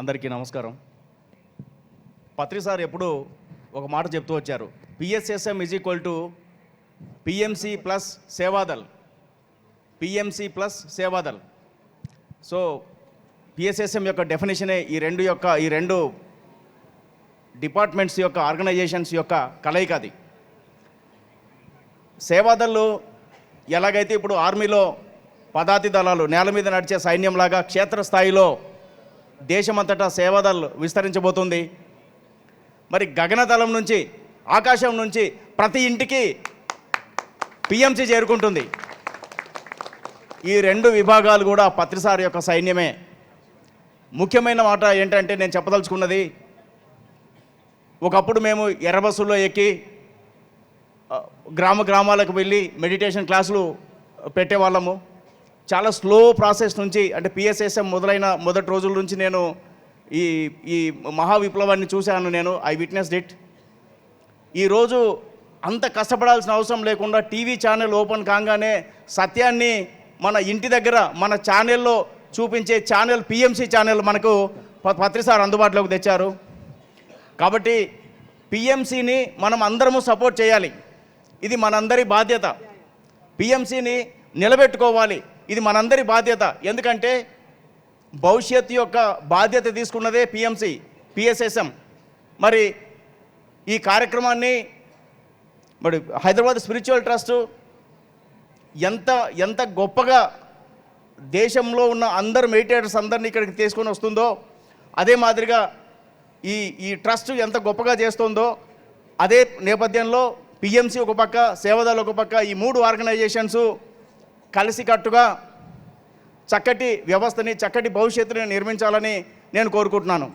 అందరికీ నమస్కారం. పత్రి సార్ ఎప్పుడు ఒక మాట చెప్తూ వచ్చారు. PSSM is equal to PMC plus Seva Dal PMC plus Seva Dal so PSSM యొక్క డెఫినేషనే ఈ రెండు యొక్క ఈ రెండు డిపార్ట్మెంట్స్ యొక్క ఆర్గనైజేషన్స్ యొక్క కలయిక అది. సేవాదళ్ళు ఎలాగైతే ఇప్పుడు ఆర్మీలో పదాతి దళాలు నేల మీద నడిచే సైన్యంలాగా క్షేత్రస్థాయిలో దేశమంతటా సేవాదారులు విస్తరించబోతుంది. మరి గగనతలం నుంచి ఆకాశం నుంచి ప్రతి ఇంటికి పిఎంసి చేరుకుంటుంది. ఈ రెండు విభాగాలు కూడా పత్రిసారి యొక్క సైన్యమే. ముఖ్యమైన మాట ఏంటంటే నేను చెప్పదలుచుకున్నది ఒకప్పుడు మేము ఎర్ర బస్సుల్లో ఎక్కి గ్రామ గ్రామాలకు వెళ్ళి మెడిటేషన్ క్లాసులు పెట్టేవాళ్ళము. చాలా స్లో ప్రాసెస్ నుంచి అంటే పిఎస్ఎస్ఎం మొదలైన మొదటి రోజుల నుంచి నేను ఈ ఈ మహా విప్లవాన్ని చూశాను నేను. ఐ విట్నెస్ డిట్ ఈరోజు అంత కష్టపడాల్సిన అవసరం లేకుండా టీవీ ఛానల్ ఓపెన్ కాగానే సత్యాన్ని మన ఇంటి దగ్గర మన ఛానల్లో చూపించే ఛానల్ పిఎంసి ఛానల్ మనకు ప- పత్రిసార్ అందుబాటులోకి తెచ్చారు. కాబట్టి పిఎంసిని మనం అందరము సపోర్ట్ చేయాలి. ఇది మనందరి బాధ్యత. పిఎంసిని నిలబెట్టుకోవాలి. ఇది మనందరి బాధ్యత. ఎందుకంటే భవిష్యత్తు యొక్క బాధ్యత తీసుకున్నదే పిఎంసి పిఎస్ఎస్ఎం మరి ఈ కార్యక్రమాన్ని మరి హైదరాబాద్ స్పిరిచువల్ ట్రస్ట్ ఎంత ఎంత గొప్పగా దేశంలో ఉన్న అందరు మెడిటేటర్స్ అందరినీ ఇక్కడికి తీసుకొని వస్తుందో అదే మాదిరిగా ఈ ఈ ట్రస్ట్ ఎంత గొప్పగా చేస్తుందో అదే నేపథ్యంలో పిఎంసి ఒక పక్క సేవదాలు ఒక పక్క ఈ మూడు ఆర్గనైజేషన్స్ కలిసికట్టుగా చక్కటి వ్యవస్థని చక్కటి భవిష్యత్తుని నిర్మించాలని నేను కోరుకుంటున్నాను.